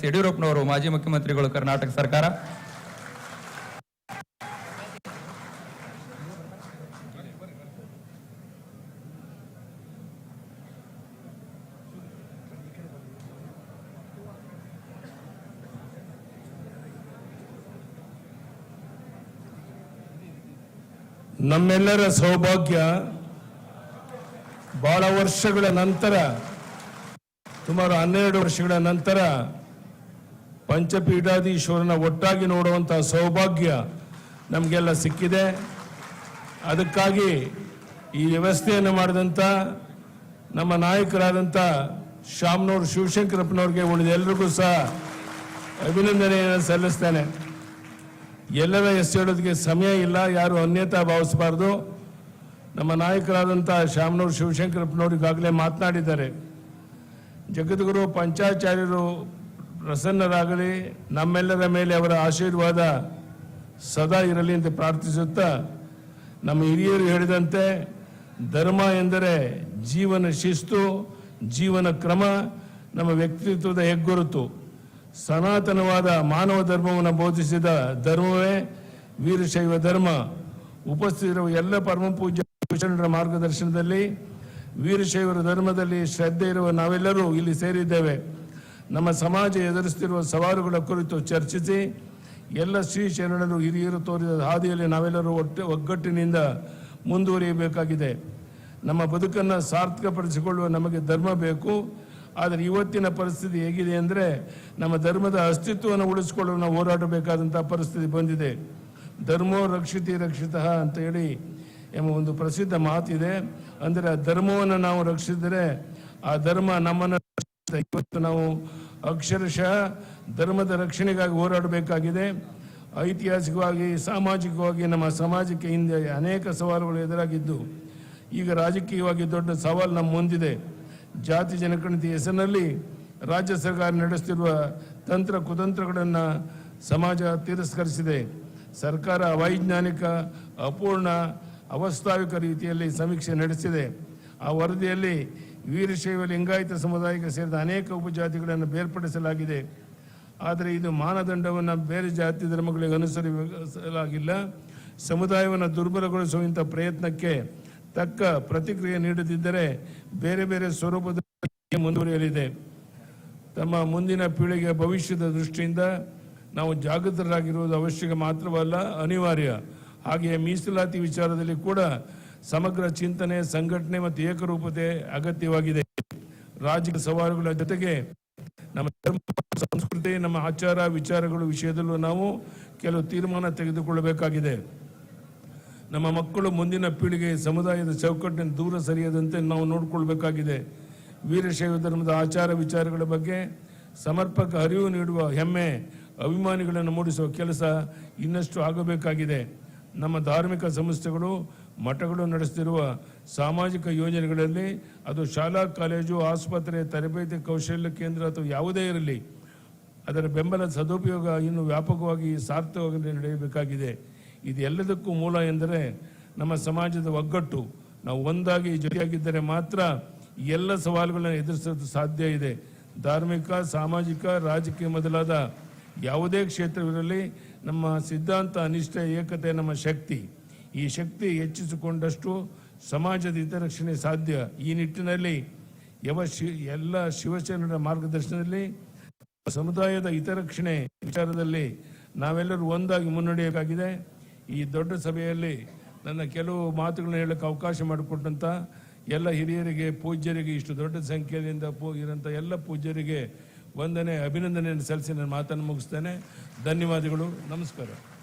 ಯಡಿಯೂರಪ್ಪನವರು ಮಾಜಿ ಮುಖ್ಯಮಂತ್ರಿಗಳು ಕರ್ನಾಟಕ ಸರ್ಕಾರ. ನಮ್ಮೆಲ್ಲರ ಸೌಭಾಗ್ಯ ಬಹಳ ವರ್ಷಗಳ ನಂತರ ಸುಮಾರು ಹನ್ನೆರಡು ವರ್ಷಗಳ ನಂತರ ಪಂಚಪೀಠಾಧೀಶ್ವರನ ಒಟ್ಟಾಗಿ ನೋಡುವಂತಹ ಸೌಭಾಗ್ಯ ನಮಗೆಲ್ಲ ಸಿಕ್ಕಿದೆ. ಅದಕ್ಕಾಗಿ ಈ ವ್ಯವಸ್ಥೆಯನ್ನು ಮಾಡಿದಂಥ ನಮ್ಮ ನಾಯಕರಾದಂಥ ಶಾಮ್ನೂರು ಶಿವಶಂಕರಪ್ಪನವ್ರಿಗೆ ಉಳಿದ ಎಲ್ಲರಿಗೂ ಸಹ ಅಭಿನಂದನೆಯನ್ನು ಸಲ್ಲಿಸ್ತೇನೆ. ಎಲ್ಲರ ಎಸ್ ಹೇಳೋದಕ್ಕೆ ಸಮಯ ಇಲ್ಲ, ಯಾರು ಅನ್ಯತಾ ಭಾವಿಸಬಾರ್ದು. ನಮ್ಮ ನಾಯಕರಾದಂಥ ಶಾಮನೂರು ಶಿವಶಂಕರಪ್ಪನವ್ರು ಈಗಾಗಲೇ ಮಾತನಾಡಿದ್ದಾರೆ. ಜಗದ್ಗುರು, ಪಂಚಾಚಾರ್ಯರು ಪ್ರಸನ್ನರಾಗಲಿ, ನಮ್ಮೆಲ್ಲರ ಮೇಲೆ ಅವರ ಆಶೀರ್ವಾದ ಸದಾ ಇರಲಿ ಅಂತ ಪ್ರಾರ್ಥಿಸುತ್ತಾ, ನಮ್ಮ ಹಿರಿಯರು ಹೇಳಿದಂತೆ, ಧರ್ಮ ಎಂದರೆ ಜೀವನ ಶಿಸ್ತು, ಜೀವನ ಕ್ರಮ, ನಮ್ಮ ವ್ಯಕ್ತಿತ್ವದ ಹೆಗ್ಗುರುತು. ಸನಾತನವಾದ ಮಾನವ ಧರ್ಮವನ್ನು ಬೋಧಿಸಿದ ಧರ್ಮವೇ ವೀರಶೈವ ಧರ್ಮ. ಉಪಸ್ಥಿತಿರುವ ಎಲ್ಲ ಪರಮ ಪೂಜ್ಯ ಮಾರ್ಗದರ್ಶನದಲ್ಲಿ ವೀರಶೈವರ ಧರ್ಮದಲ್ಲಿ ಶ್ರದ್ಧೆ ಇರುವ ನಾವೆಲ್ಲರೂ ಇಲ್ಲಿ ಸೇರಿದ್ದೇವೆ. ನಮ್ಮ ಸಮಾಜ ಎದುರಿಸುತ್ತಿರುವ ಸವಾಲುಗಳ ಕುರಿತು ಚರ್ಚಿಸಿ ಎಲ್ಲ ಶ್ರೀ ಶರಣರು ಹಿರಿಯರು ತೋರಿದ ಹಾದಿಯಲ್ಲಿ ನಾವೆಲ್ಲರೂ ಒಟ್ಟು ಒಗ್ಗಟ್ಟಿನಿಂದ ಮುಂದುವರಿಯಬೇಕಾಗಿದೆ. ನಮ್ಮ ಬದುಕನ್ನು ಸಾರ್ಥಕಪಡಿಸಿಕೊಳ್ಳುವ ನಮಗೆ ಧರ್ಮ ಬೇಕು. ಆದರೆ ಇವತ್ತಿನ ಪರಿಸ್ಥಿತಿ ಹೇಗಿದೆ ಅಂದರೆ ನಮ್ಮ ಧರ್ಮದ ಅಸ್ತಿತ್ವವನ್ನು ಉಳಿಸಿಕೊಳ್ಳಲು ನಾವು ಹೋರಾಡಬೇಕಾದಂಥ ಪರಿಸ್ಥಿತಿ ಬಂದಿದೆ. ಧರ್ಮೋ ರಕ್ಷಿತಿ ರಕ್ಷಿತ ಅಂತ ಹೇಳಿ ಎಂಬ ಒಂದು ಪ್ರಸಿದ್ಧ ಮಾತಿದೆ. ಅಂದರೆ ಆ ಧರ್ಮವನ್ನು ನಾವು ರಕ್ಷಿಸಿದರೆ ಆ ಧರ್ಮ ನಮ್ಮನ್ನು ಇವತ್ತು ನಾವು ಅಕ್ಷರಶಃ ಧರ್ಮದ ರಕ್ಷಣೆಗಾಗಿ ಹೋರಾಡಬೇಕಾಗಿದೆ. ಐತಿಹಾಸಿಕವಾಗಿ, ಸಾಮಾಜಿಕವಾಗಿ ನಮ್ಮ ಸಮಾಜಕ್ಕೆ ಹಿಂದೆ ಅನೇಕ ಸವಾಲುಗಳು ಎದುರಾಗಿದ್ದು, ಈಗ ರಾಜಕೀಯವಾಗಿ ದೊಡ್ಡ ಸವಾಲು ನಮ್ಮ ಮುಂದಿದೆ. ಜಾತಿ ಜನಗಣತಿ ಹೆಸರಿನಲ್ಲಿ ರಾಜ್ಯ ಸರ್ಕಾರ ನಡೆಸುತ್ತಿರುವ ತಂತ್ರ ಕುತಂತ್ರಗಳನ್ನು ಸಮಾಜ ತಿರಸ್ಕರಿಸಿದೆ. ಸರ್ಕಾರ ಅವೈಜ್ಞಾನಿಕ, ಅಪೂರ್ಣ, ಅವಸ್ಥಾವಿಕ ರೀತಿಯಲ್ಲಿ ಸಮೀಕ್ಷೆ ನಡೆಸಿದೆ. ಆ ವರದಿಯಲ್ಲಿ ವೀರಶೈವ ಲಿಂಗಾಯತ ಸಮುದಾಯಕ್ಕೆ ಸೇರಿದ ಅನೇಕ ಉಪಜಾತಿಗಳನ್ನು ಬೇರ್ಪಡಿಸಲಾಗಿದೆ. ಆದರೆ ಇದು ಮಾನದಂಡವನ್ನು ಬೇರೆ ಜಾತಿ ಧರ್ಮಗಳಿಗೆ ಅನುಸರಿಸಲಾಗಿಲ್ಲ. ಸಮುದಾಯವನ್ನು ದುರ್ಬಲಗೊಳಿಸುವಂಥ ಪ್ರಯತ್ನಕ್ಕೆ ತಕ್ಕ ಪ್ರತಿಕ್ರಿಯೆ ನೀಡದಿದ್ದರೆ ಬೇರೆ ಬೇರೆ ಸ್ವರೂಪದ ಮುಂದುವರಿಯಲಿದೆ. ತಮ್ಮ ಮುಂದಿನ ಪೀಳಿಗೆಯ ಭವಿಷ್ಯದ ದೃಷ್ಟಿಯಿಂದ ನಾವು ಜಾಗೃತರಾಗಿರುವುದು ಅವಶ್ಯಕ ಮಾತ್ರವಲ್ಲ, ಅನಿವಾರ್ಯ. ಹಾಗೆಯೇ ಮೀಸಲಾತಿ ವಿಚಾರದಲ್ಲಿ ಕೂಡ ಸಮಗ್ರ ಚಿಂತನೆ, ಸಂಘಟನೆ ಮತ್ತು ಏಕರೂಪತೆ ಅಗತ್ಯವಾಗಿದೆ. ರಾಜ್ಯ ಸವಾಲುಗಳ ಜೊತೆಗೆ ನಮ್ಮ ಸಂಸ್ಕೃತಿ, ನಮ್ಮ ಆಚಾರ, ವಿಚಾರಗಳ ವಿಷಯದಲ್ಲೂ ನಾವು ಕೆಲವು ತೀರ್ಮಾನ ತೆಗೆದುಕೊಳ್ಳಬೇಕಾಗಿದೆ. ನಮ್ಮ ಮಕ್ಕಳು ಮುಂದಿನ ಪೀಳಿಗೆ ಸಮುದಾಯದ ಚೌಕಟ್ಟಿನ ದೂರ ಸರಿಯದಂತೆ ನಾವು ನೋಡಿಕೊಳ್ಬೇಕಾಗಿದೆ ವೀರಶೈವ ಧರ್ಮದ ಆಚಾರ ವಿಚಾರಗಳ ಬಗ್ಗೆ ಸಮರ್ಪಕ ಅರಿವು ನೀಡುವ ಹೆಮ್ಮೆ, ಅಭಿಮಾನಿಗಳನ್ನು ಮೂಡಿಸುವ ಕೆಲಸ ಇನ್ನಷ್ಟು ಆಗಬೇಕಾಗಿದೆ. ನಮ್ಮ ಧಾರ್ಮಿಕ ಸಂಸ್ಥೆಗಳು ಮಠಗಳು ನಡೆಸುತ್ತಿರುವ ಸಾಮಾಜಿಕ ಯೋಜನೆಗಳಲ್ಲಿ ಅದು ಶಾಲಾ, ಕಾಲೇಜು, ಆಸ್ಪತ್ರೆ, ತರಬೇತಿ, ಕೌಶಲ್ಯ ಕೇಂದ್ರ ಅಥವಾ ಯಾವುದೇ ಇರಲಿ, ಅದರ ಬೆಂಬಲ ಸದುಪಯೋಗ ಇನ್ನು ವ್ಯಾಪಕವಾಗಿ ಸಾರ್ಥಕವಾಗಿ ನಡೆಯಬೇಕಾಗಿದೆ. ಇದೆಲ್ಲದಕ್ಕೂ ಮೂಲ ಎಂದರೆ ನಮ್ಮ ಸಮಾಜದ ಒಗ್ಗಟ್ಟು. ನಾವು ಒಂದಾಗಿ ಜೊತೆಯಾಗಿದ್ದರೆ ಮಾತ್ರ ಎಲ್ಲ ಸವಾಲುಗಳನ್ನು ಎದುರಿಸಲು ಸಾಧ್ಯ ಇದೆ. ಧಾರ್ಮಿಕ, ಸಾಮಾಜಿಕ, ರಾಜಕೀಯ ಮೊದಲಾದ ಯಾವುದೇ ಕ್ಷೇತ್ರವಿರಲಿ, ನಮ್ಮ ಸಿದ್ಧಾಂತ ಅನಿಷ್ಠ ಏಕತೆ, ನಮ್ಮ ಶಕ್ತಿ. ಈ ಶಕ್ತಿ ಹೆಚ್ಚಿಸಿಕೊಂಡಷ್ಟು ಸಮಾಜದ ಹಿತರಕ್ಷಣೆ ಸಾಧ್ಯ. ಈ ನಿಟ್ಟಿನಲ್ಲಿ ಯಾವ ಶಿ, ಎಲ್ಲ ಶಿವಸೇನರ ಮಾರ್ಗದರ್ಶನದಲ್ಲಿ, ಸಮುದಾಯದ ಹಿತರಕ್ಷಣೆ ವಿಚಾರದಲ್ಲಿ ನಾವೆಲ್ಲರೂ ಒಂದಾಗಿ ಮುನ್ನಡೆಯಬೇಕಾಗಿದೆ. ಈ ದೊಡ್ಡ ಸಭೆಯಲ್ಲಿ ನನ್ನ ಕೆಲವು ಮಾತುಗಳನ್ನ ಹೇಳಕ್ಕೆ ಅವಕಾಶ ಮಾಡಿಕೊಟ್ಟಂತ ಎಲ್ಲ ಹಿರಿಯರಿಗೆ, ಪೂಜ್ಯರಿಗೆ ಇಷ್ಟು ದೊಡ್ಡ ಸಂಖ್ಯೆಯಿಂದ ಪೂ ಎಲ್ಲ ಪೂಜ್ಯರಿಗೆ ವಂದನೆ, ಅಭಿನಂದನೆಯನ್ನು ಸಲ್ಲಿಸಿ ನನ್ನ ಮಾತನ್ನು ಮುಗಿಸ್ತೇನೆ. ಧನ್ಯವಾದಗಳು. ನಮಸ್ಕಾರ.